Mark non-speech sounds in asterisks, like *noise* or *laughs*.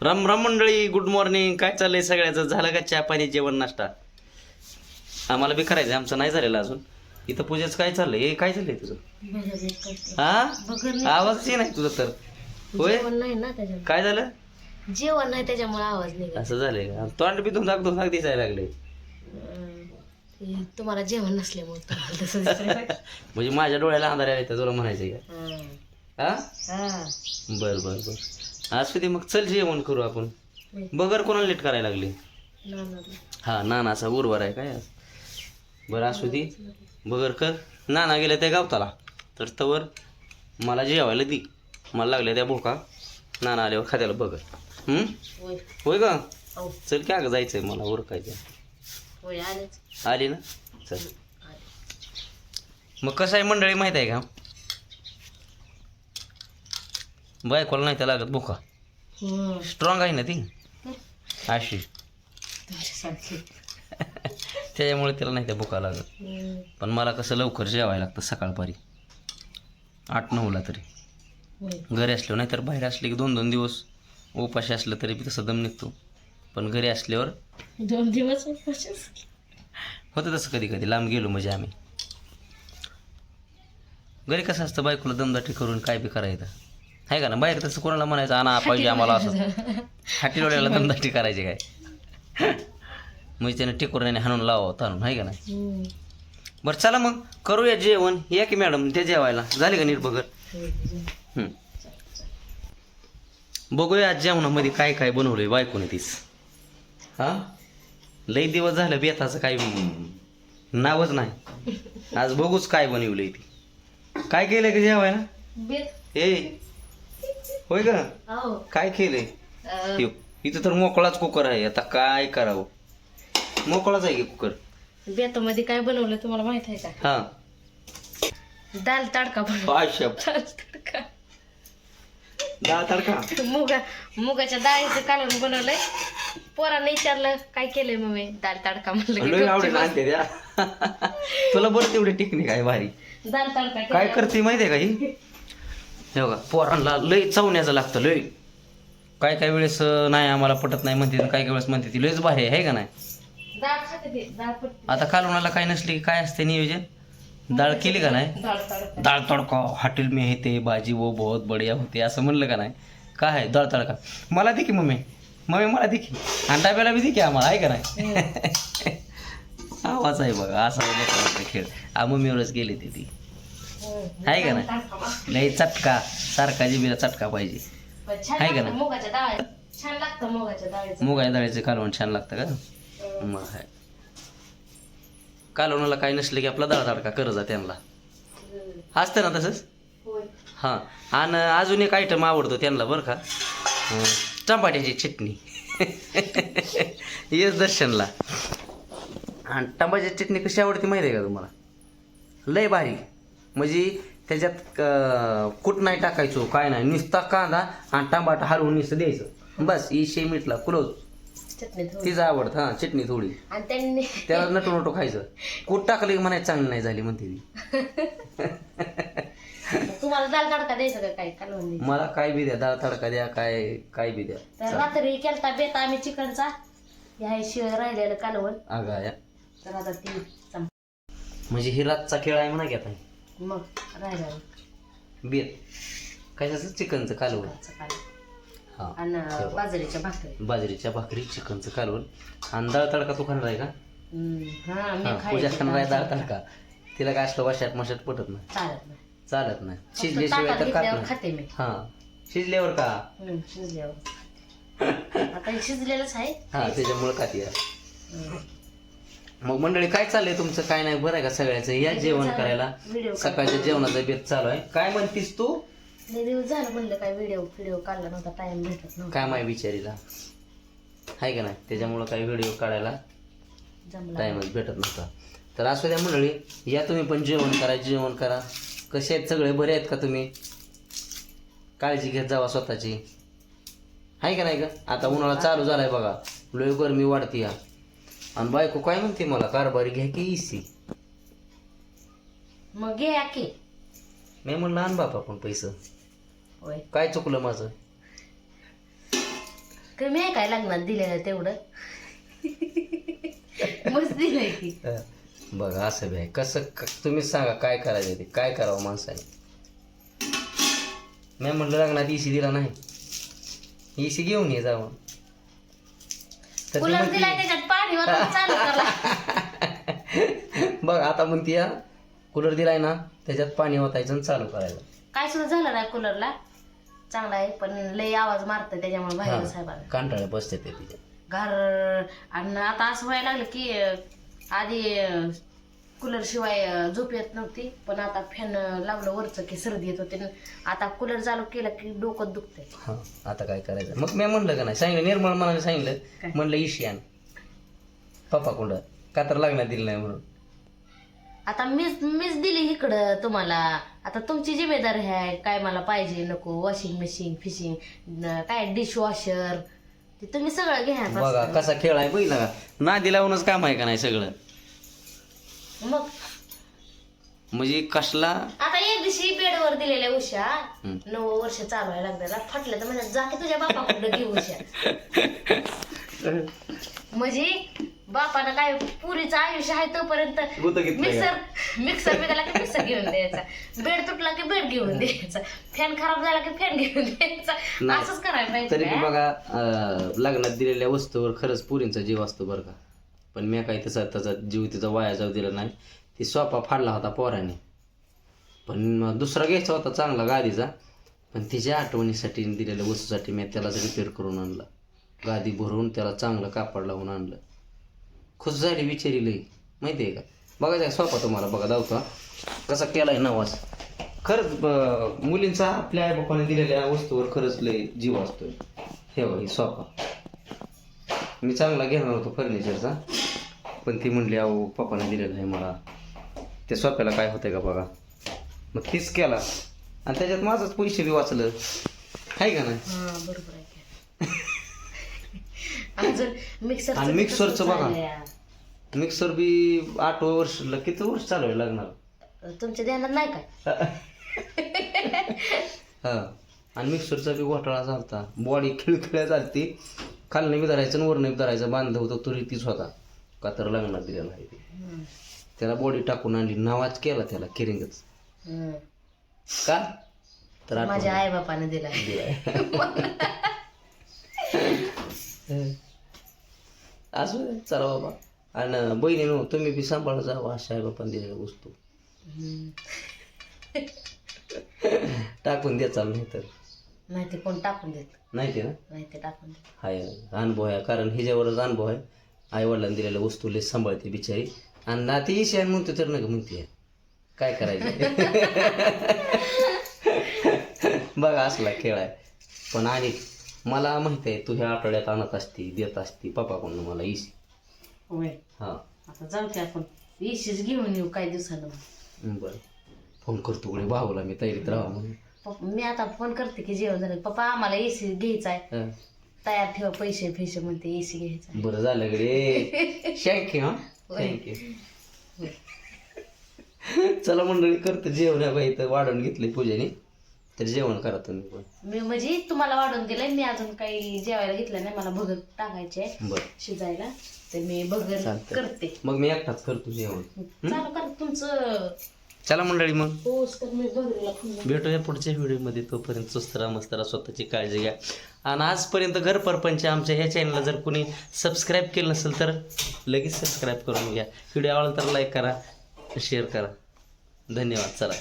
राम राम मंडळी good morning काय चाललंय सगळ्याचं? झालं का चहा पाणी जेवण नाश्ता? आम्हाला बी करायचं आमचं नाही झालेलं अजून. इथं पूजेचं काय चाललंय? हे काय चाललंय तुझं? हा? आवाजच नाही तुझं तर. होय? जेवण नाही ना त्याच्यामुळे. काय झालं? जेवण नाही त्याच्यामुळे आवाज निघत असं झालंय का? तोंड बी धुंदाक धुंदाक दिसायला लागले अं, तुम्हाला जेवण नसल्यामुळे तुम्हाला तसं दिसतंय. *laughs* म्हणजे माझ्या डोळ्याला अंधार आले तुला म्हणायचं का? हं. हा? हा. बर बर बर. असू दे मग चल जेवण करू आपण. बगर कोणाला लेट करायला लागली? ना, ना, ना. हा नानाचा उर्वर आहे काय बरं असू दे. बगर कर. नाना गेल्या त्या गावताला. तर तवर मला जेवायला दे. मला लागल्या त्या भोका. नाना आल्यावर खात्याला बगर. हम्म? होय. का? हो. चल काय गं जायचंय मला उरकायचं आली ना? चल. मग कसं आहे मंडळी माहीत आहे का? बायकोला नाही त्या लागत हं. स्ट्रॉंग आहे ना ती. अशी. *laughs* त्याच्यामुळे तिला नाही त्या भुका लागत. पण मला कसं लवकर जेवायला लागतं सकाळपारी. आठ नऊला तरी. घरी असलो नाही तर बाहेर असले की दोन दोन दिवस उपाशी असलं तरी बी तसं दम निघतो. पण घरी असल्यावर दोन दिवस. होतं तसं कधी कधी. लांब गेलो म्हणजे आम्ही. घरी कसं असतं बायकोला दमदाटी करून काय बी करायचं. आहे का ना? बाहेर तसं कोणाला म्हणायचं आणा पाहिजे आम्हाला असं. हाटीलोड्याला दमदाटी करायची काय? म्हणजे त्याने टिकोराने हाणून लावावं ताणून आहे का ना हं. बरं चला मग करूया जेवण. या की मॅडम ते जेवायला. झाले का बघत होय. हं. बघूया आज जेवणामध्ये काय काय बनवलंय बायकोने तीस हा? लई दिवस झालं बेताचं काही नावच नाही. आज बघूच काय बनवलंय ती. काय केलंय का जेवायला? ए होय का? हो. काय केलंय? इथं तर मोकळाच कुकर आहे. आता काय करावं? मोकळाच आहे की कुकर? बेतामध्ये काय बनवलं तुम्हाला माहीत आहे का? हा. दाल तडका दाल तडका. तडका? मुगा मुगाच्या डाळीचं कालवण बनवलंय. पोरानं विचारलं काय केलंय मम्मी? दाल तडका म्हणलं तुला बरं तेवढी टेक्निक आहे भारी. दाल तडका काय. करते माहिती आहे का ही? हे बघा पोरांना लय चावण्याचं लागतं लय. काय काय वेळेस नाही आम्हाला पटत नाही म्हणते काय काय वेळेस म्हणते ती लयच भारी आहे है का नाही? ते आता कालवणाला काय नसली की काय असते नियोजन? डाळ केली का नाही? डाळ तडका. हॉटेल में येते भाजी वो बहुत बढिया होते असं म्हणलं का नाही? काय आहे? डाळ तडका. मला दे की मम्मी. मम्मी मला दे की. आणि डब्याला बी दे की आम्हाला आहे का नाही? *laughs* आवाज आहे बघा असा खेळ. आ मम्मीवरच गेली ते ती. हं. आहे का नाही? लय चटका सारखा जिबीला चटका पाहिजे. आहे का नाही? छान लागतं मुगाच्या डाळीचं. मुगाच्या डाळीचं कालवण छान लागतं का. मग आहे कालवणाला काही नसलं की आपला डाळ तडका कर जा त्यांना. असतं ना तसंच? हां. आणि अजून एक आयटम आवडतो त्यांना बरं का? टमाट्याची चटणी. *laughs* येस दर्शनला. आणि टमाट्याची चटणी कशी आवडते माहिती आहे का तुम्हाला? लय भारी. म्हणजे त्याच्यात कूट नाही टाकायचो काय नाही. नुसता कांदा आणि टमाटा हलवून नुसतं द्यायचं. बस इशे मिटला क्लोज चटणी थोडी. तिचं आवडतं हां चटणी थोडी. आणि त्यांनी त्याला नटू नटू खायचं. कूट टाकलं की म्हणायचं चांगली नाही झाली म्हणते ती. *laughs* तुम्हाला दाल तडका द्यायचा का काय? द्यायचं? मला काय बी द्या डाळ तडका द्या काय काय बी द्या. तर रात्री केलता बेत आम्ही चिकनचा. ह्या शिवाय राहिलेलं कालवण. अगा या. तर आता ती चम- म्हणजे ही रातचा खेळ आहे म्हणा की आता. मग राहिला. बेत कशाचं चिकनचं कालवण? हा आणि बाजरीच्या भाकरी. बाजरीच्या भाकरी चिकनचं कालवण. आणि डाळ तडका तू खाणार आहे का? हा मी हा पूजा खाणार आहे डाळ दाल तडका. तिला काय असलं वाशात मशात पटत नाही. चालत नाही. चालत नाही. फक्त शिजल्याशिवाय ताटात तर खात घेतल्यावर नाही. खाते मी. हा शिजल्यावर का? हम्म, शिजल्यावर आता हे शिजलेलंच आहे. हा त्याच्यामुळे खाते. हम्म. मग मंडळी काय चाललंय तुमचं? काय नाही बरं आहे का सगळ्याचं? या जेवण करायला. व्हिडिओ सकाळच्या जेवणाचा बेत चालू आहे. काय म्हणतीस तू? लय दिवस झालं म्हणलं काय व्हिडिओ व्हिडिओ काढला नव्हता टाइम भेटत नव्हता. काय माय विचारीला आहे का नाही? त्याच्यामुळं काही व्हिडिओ काढायला जमला टाईमच भेटत नव्हता. तर असू द्या मंडळी या तुम्ही पण जेवण करा जेवण करा. कसे आहेत सगळे? बरे आहेत का तुम्ही? काळजी घेत जावा स्वतःची. आहे का नाही का आता उन्हाळा चालू झालाय बघा. लय गरमी वाढती या आणि बायको काय म्हणते मला कारभारी घ्या की इसी मग घ्या की मी म्हणलं आण बापा पण पैसे. होय. काय चुकलं माझं? कमी आहे काय लग्नात दिलेलं तेवढं? मस्त दिलंय की. बघा असं बी आहे. कसं क- तुम्हीच सांगा काय करायचं ते काय करावं माणसाने? मी म्हणलं लग्नात इसी दिला नाही. इसी घेऊन ये जावं तर ती कूलर म्हणती- दिलाय त्याच्यात चालू करा. *laughs* बघ आता म्हणती या कूलर दिलाय ना त्याच्यात पाणी ओतायचं आणि चालू करायचं काय सुद्धा झालं नाही कूलरला चांगला आहे पण लय आवाज मारतोय त्याच्यामुळे बाहेर साहेबांना कांटाळे बसते ते तिथे. घर आणि आता असं व्हायला लागलं की अं, आधी कूलर शिवाय अं, झोप येत नव्हती पण आता फॅन लावलं वरचं की सर्दी येत होते. आता कूलर चालू केलं की डोकं दुखतंय. हा आता काय करायचं? मग मी म्हणलं का नाही सांगितलं निर्मळ मनाने? सांगितलं. म्हणलं इशी आण पप्पा कुंड का तर लग्नात दिलं नाही म्हणून? आता मीच मीच दिली इकडं तुम्हाला. आता तुमची जिम्मेदारी आहे काय मला पाहिजे नको वॉशिंग मशीन फिशिंग काय डिशवॉशर ते तुम्ही सगळं घ्या बघा कसा खेळ आहे का? नादी लावूनच काम आहे का नाही सगळं? मग? म्हणजे कसला? आता एक दिवशी बेडवर दिलेल्या उषा. नऊ वर्ष चालवायला लागलेला फाटलं तर म्हणजे जा की तुझ्या बापाकडे घेऊ उषा. *laughs* म्हणजे बापानं काय पुरीचं आयुष्य आहे तोपर्यंत गुतं मिक्सर मिक्सर बिघाला की मिक्सर घेऊन द्यायचा. बेड तुटला की बेड घेऊन द्यायचा. फॅन खराब झाला की फॅन घेऊन द्यायचा. नाही. असंच करायला पाहिजे तरी बी काय? बघा अं, लग्नात दिलेल्या वस्तूवर खरंच पुरींचा जीव असतो बरं का. पण मी काही तसा त्याचा जीव तिचा वाया जाऊ दिला नाही. ती सोपा फाडला होता पोराने. पण मग दुसरा घ्यायचा होता चांगला गादीचा. पण तिच्या आठवणीसाठी दिलेल्या वस्तूसाठी मी त्यालाच रिपेअर करून आणला. गादी भरून त्याला चांगलं कापड लावून आणलं. खुश झाली बिचारी लई माहिती आहे का? बघायचा सोपा तुम्हाला. बघा दावता कसा केला आहे नवाज. खरंच मुलींचा आपल्या आई बापाने दिलेल्या वस्तूवर खरंच लय जीव असतोय. हे बघ ही सोफा मी चांगला घेणार होतो फर्निचरचा पण ती म्हणली अहो पप्पाने दिलेला आहे मला. त्या सोप्याला काय होतंय का बघा? मग तीच केला. आणि त्याच्यात माझंच पैसे बी वाचलं. आहे का नाही? बरोबर आहे. अजून मिक्सर आणि मिक्सरचं बघा. मिक्सर बी आठ वर्षला किती वर्ष चालवायला लागणार? तुमच्या ध्यानात नाही काय *laughs* हा. आणि मिक्सरचा बी घोटाळा झालता. बॉडी खिळखिळ्या झालती. खालनं बी धरायचं आणि वरनं बी धरायचं. बांधलं होतं तुरी तीच होता. का तर लग्नात दिलेला आहे ते हम्म. त्याला बॉडी टाकून आणली. नावाज केला त्याला किरिंगच हम्म. का? तर आठवण. माझ्या आई बापाने दिला दिलाय. *laughs* *laughs* असं आहे, चला बाबा. आणि बहिणीनो तुम्ही बी सांभाळा जावा आहे बापान दिलेल्या वस्तू. टाकून द्या चाल नाही तर नाही ते कोण टाकून देत? नाही ते ना? नाही ते टाकून देत. हाय अनुभव आहे कारण हिच्यावरच अनुभव आहे. आई वडिलांनी दिलेल्या वस्तू लय सांभाळते बिचारी. आणि नाती ईशान म्हणतो तर नका म्हणते काय करायचं? *laughs* बघा असला खेळ आहे. पण आणि मला माहीत आहे तू ह्या आठवड्यात आणत असती देत असती पप्पाकडून मला इशी होय. हा. आता जाऊ की आपण. इशीच घेऊन येऊ काही दिवसानं. बरं. फोन करतो कडे भाऊला मी तयारीत राहा म्हणून. पप्पा मी आता फोन करते की जेवण झालं. पप्पा आम्हाला एसी घ्यायचा आहे. हा. तयार ठेवा पैसे पैसे म्हणते एसी घ्यायचा. बरं झालं कडे थँक्यू *laughs* हा. थँक्यू *laughs* चला मंडळी करतो जेवण आहे बाई तर वाढून घेतले पूजेने. तर जेवण करा तुम्ही पण. मी म्हणजे तुम्हाला वाढून दिलंय मी अजून काही जेवायला घेतलं नाही मला भगर टाकायचे आहे बरं. शिजायला. तर मी भगर चालतंय. करते. मग मी एकटाच करतो जेवण. चालू करा तुमचं. चला मंडळी मग. पोस्ट तर मी भगरीला फोन भेटूया पुढच्या व्हिडिओमध्ये तोपर्यंत सुस्त राहा मस्त राहा स्वतःची काळजी घ्या. आणि आजपर्यंत घर परपंच आमच्या ह्या चॅनलला जर कोणी सबस्क्राईब केलं नसेल तर लगेच सबस्क्राईब करून घ्या. व्हिडिओ आवडला तर लाईक करा शेअर करा. धन्यवाद. चला.